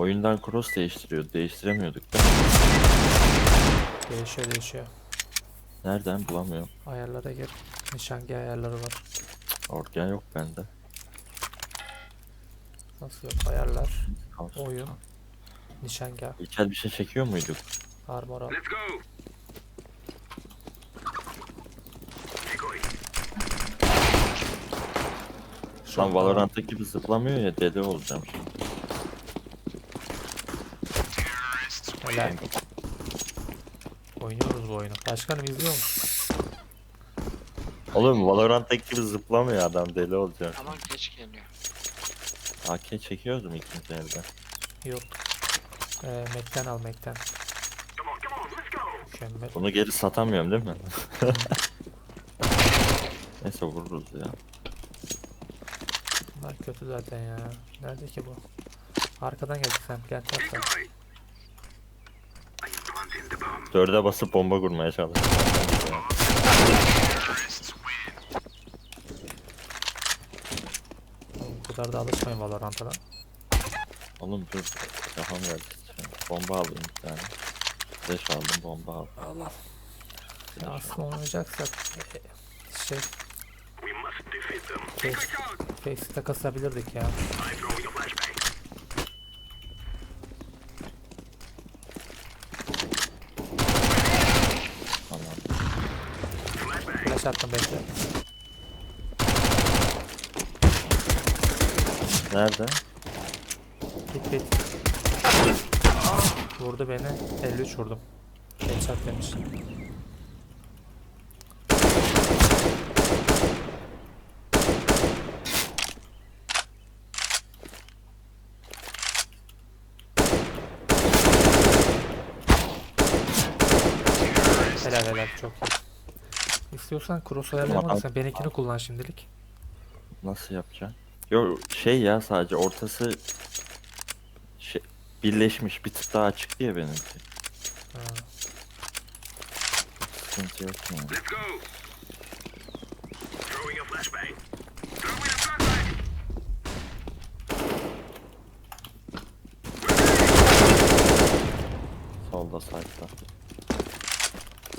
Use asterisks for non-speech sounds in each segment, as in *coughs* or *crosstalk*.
Oyundan cross değiştiriyor. Değiştiremiyorduk mi? Değişiyor değişiyor. Nereden bulamıyorum. Ayarlara gir. Nişangah ayarları var. Organ yok bende. Nasıl yok ayarlar. Kalsın. Oyun. Nişangah. İlkel bir şey çekiyor muyduk? Armor al. Şu an Valorant'taki gibi zıplamıyor ya dede olacağım şimdi. Helal. Oynuyoruz bu oyunu. Başkanım izliyor musun? Oğlum Valorant'taki gibi zıplamıyor adam deli olacağım. Tamam geç geliyor. AK çekiyordum ikinci elden. Yok. Ee, Mac'ten al Mac'ten. Mükemmel. Bunu geri satamıyorum değil mi? *laughs* Neyse vururuz ya. Bunlar kötü zaten ya. Nerede ki bu? Arkadan geldik sen yap da. Dörde basıp bomba kurmaya çalışıyorum. Bu kadar da alışmayın Valorant'a lan. Oğlum dur. Kafam geldi. Bomba alayım bir tane. Beş aldım bomba aldım. Allah. Ya aslında oynayacaksak e, şey face, face'te kasabilirdik ya. Tamam. Flash attım bekle. Nerede? Git git. Vurdu beni. 53 vurdum. Headshot demiş. Helal helal çok iyi. İstiyorsan cross ayarlayamadıysan benimkini kullan şimdilik. Nasıl yapacağım? Yo şey ya sadece ortası şey, birleşmiş bir tık daha açık diye benimki. Ha. Sıkıntı yok yani. Solda site'da.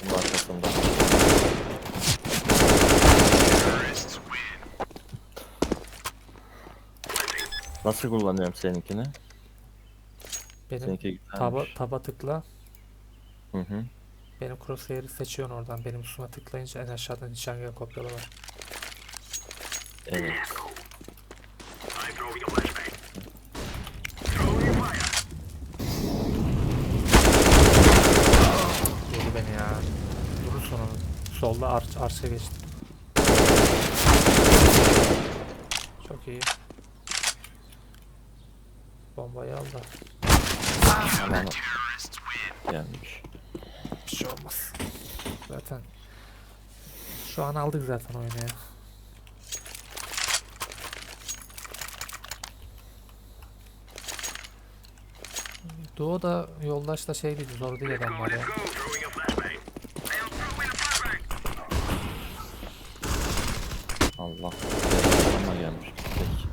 Bunun arkasında. Nasıl kullanıyorum seninkini? Benim Seninki güzelmiş. taba, taba tıkla. Hı hı. Benim crosshair'ı seçiyorsun oradan. Benim üstüme tıklayınca en aşağıda nişangah kopyalı var. Evet. Beni ya. Sonra. Solda ar arşa geçti. Çok iyi. Bombayı al da. Aman gelmiş. Bir şey olmaz. Zaten. Şu an aldık zaten oyunu ya. Doğu da yoldaş da şey değil zor değil adamlar ya. Allah. Ama gelmiş. Peki.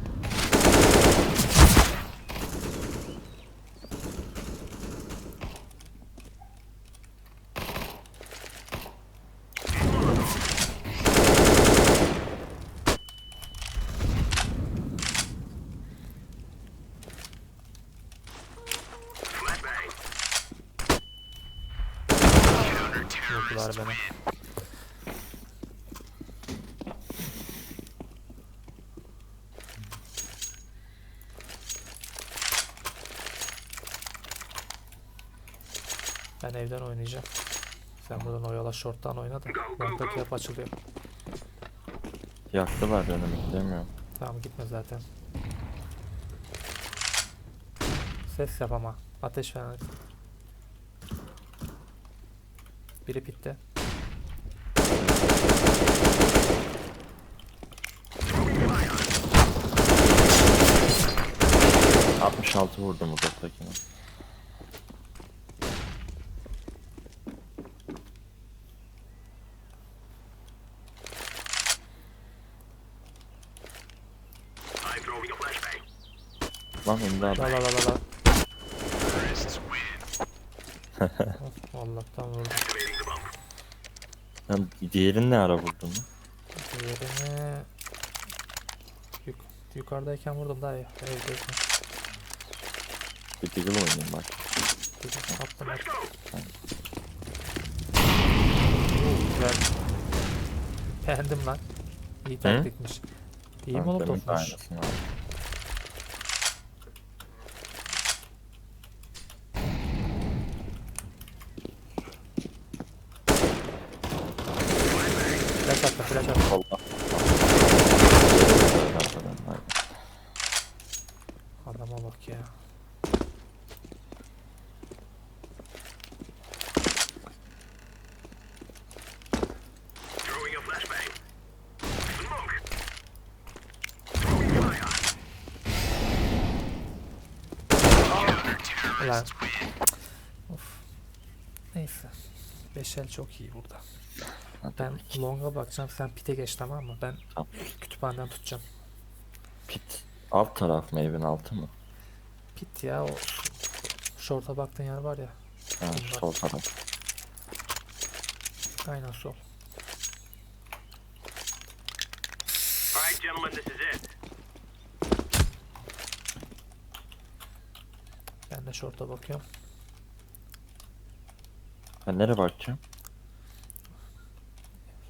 Vurdular beni. Ben evden oynayacağım. Sen buradan oyala short'tan oyna da. Long'daki yap açılıyor. Yaktılar önümü demiyorum. Tamam gitme zaten. Ses yap ama. Ateş falan. Biri pitte. 66 vurdum uzaktakine. Lan imdat. La la la la la. *laughs* Allah'tan vurdum. Lan diğerini ne ara vurdun lan? Diğerini yuk yukarıdayken vurdum daha iyi. Evdeyken. Bir Deagle oynayayım bak. Attım attım. Oo, Güzel. Beğendim lan. İyi taktikmiş. İyi molotofmuş. aynısını aldım. Flash attı flash attı. Solda. Arkadan, aynen. Adama bak ya. Ulan. Of. Neyse. Beşel çok iyi burada. Ben long'a bakacağım. Sen pite geç tamam mı? Ben Tamam. kütüphaneden tutacağım. Pit. Alt taraf mı evin altı mı? Pit ya o short'a baktığın yer var ya. Ha, sol taraf. Aynen sol. All right, gentlemen, this is it. Ben de short'a bakıyorum. Ben nereye bakacağım?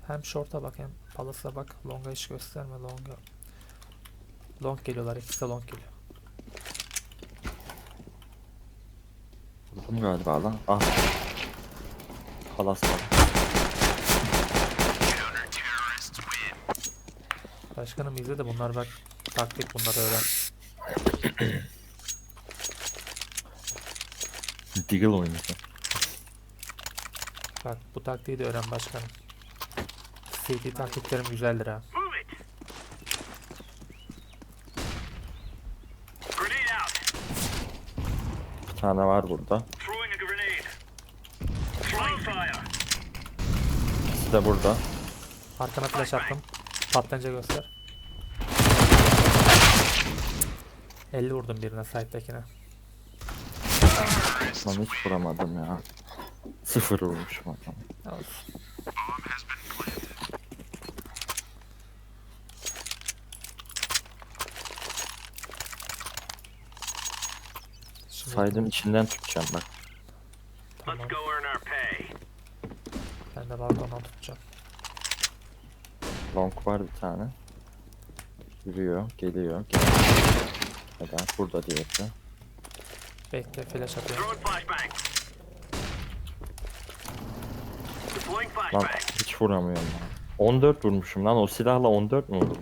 Hem short'a bak hem palace'a bak. Long'a hiç gösterme long'a. Long geliyorlar. ikisi de long geliyor. Vurdum galiba lan. Ah. Halas var. Başkanım izle de bunlar bak. Taktik bunları öğren. *coughs* Deagle oynayacağım. Bak bu taktiği de öğren başkanım. CT taktiklerim güzeldir ha. Bir tane var burada. İkisi de burada. Arkana flash attım. Patlayınca göster. 50 vurdum birine side'dakine. Lan hiç vuramadım ya. Sıfır vurmuşum adam. Olsun. Saydın içinden tutacağım bak. Tamam. Ben de balkondan tutacağım. Long var bir tane. Yürüyor, geliyor. geliyor. Neden? Burada diye. Bekle flash atıyorum. Lan hiç vuramıyorum lan. 14 vurmuşum lan o silahla 14 mu vurdu?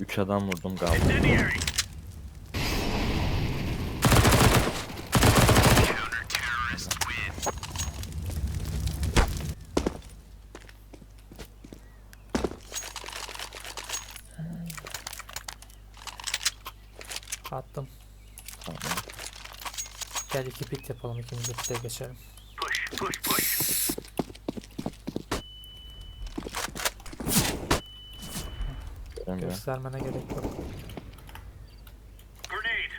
Üç adam vurdum galiba. Incendiary. Attım. Tamam. Gel iki pit yapalım ikimiz de pit'e geçelim. Push, push, push. Göstermene gerek yok. Grenade.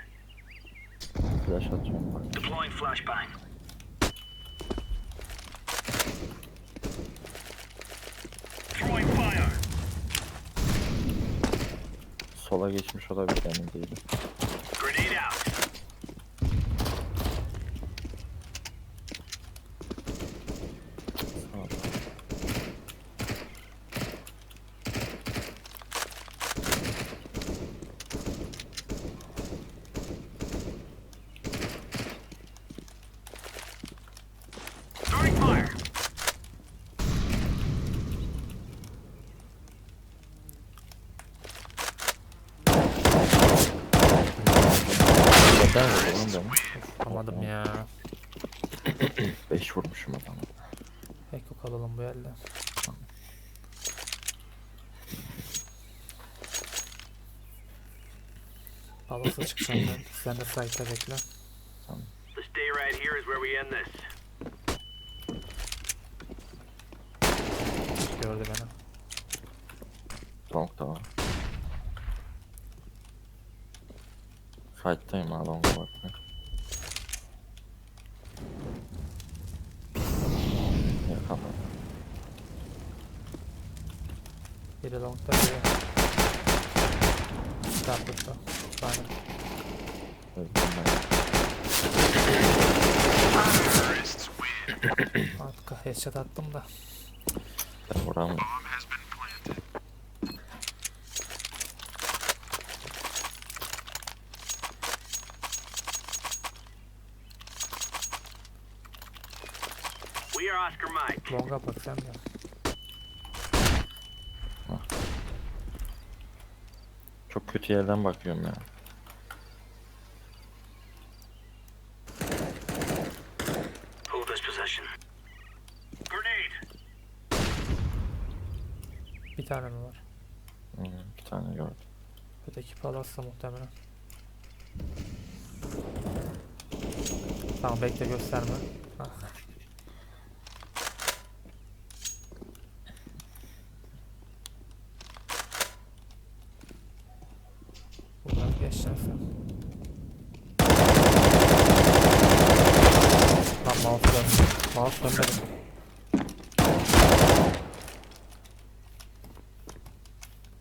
Flash atıyorum bak. Deploying flashbang. Sola geçmiş olabilir emin değilim. Grenade out. Balasa çıkacağım ben. Sen de site'e bekle. This stay right here is where we end this. Gördü beni. Long da var. Fight'tayım ha long'a bakmak. Yakaladım. Biri longda biri. Startlıkta. Aynen. Öldüm ben. Arka headshot attım da. Ben Mike. Long'a bak sen de. Çok kötü yerden bakıyorum ya. Hold this position. Grenade. Bir tane mi var? Hmm, bir tane gördüm. Öteki palazsa muhtemelen. Tamam bekle gösterme. Hah. Buradan geçeceksin sen. Lan mouse dön. Mouse dönmedi.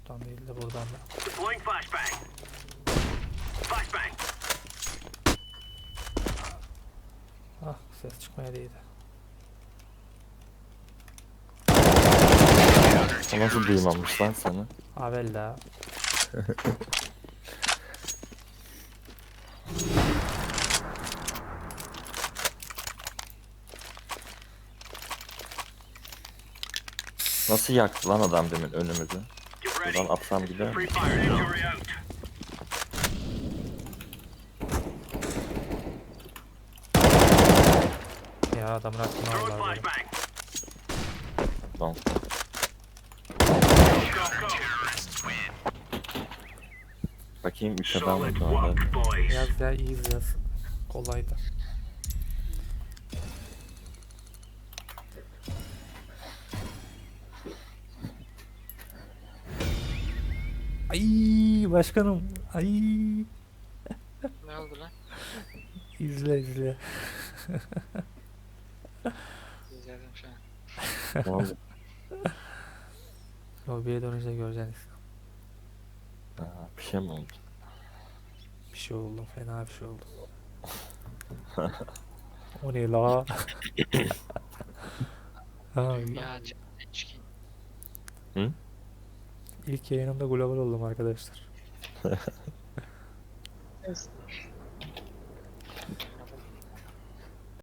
Buradan değil de buradan da. Deploying flashbang. Flashbang. Ah ses çıkmaya değdi. Nasıl duymamış lan seni? Avella. *laughs* Nasıl yaktı lan adam demin önümüzü? Buradan atsam gider mi? Ya adamın aklını aldılar böyle. Bakayım üç adam Solid mı. Yaz ya easy yaz. Kolaydı. Ay başkanım. Ay Ne oldu lan? izle izle. İzledim şu an. Ne oldu? Lobiye dönünce göreceksiniz. Ha, bir şey mi oldu? Bir şey oldu. Fena bir şey oldu. *laughs* o ne la? *laughs* ha, Ya ç- çikin. İlk yayınımda global oldum arkadaşlar. *laughs*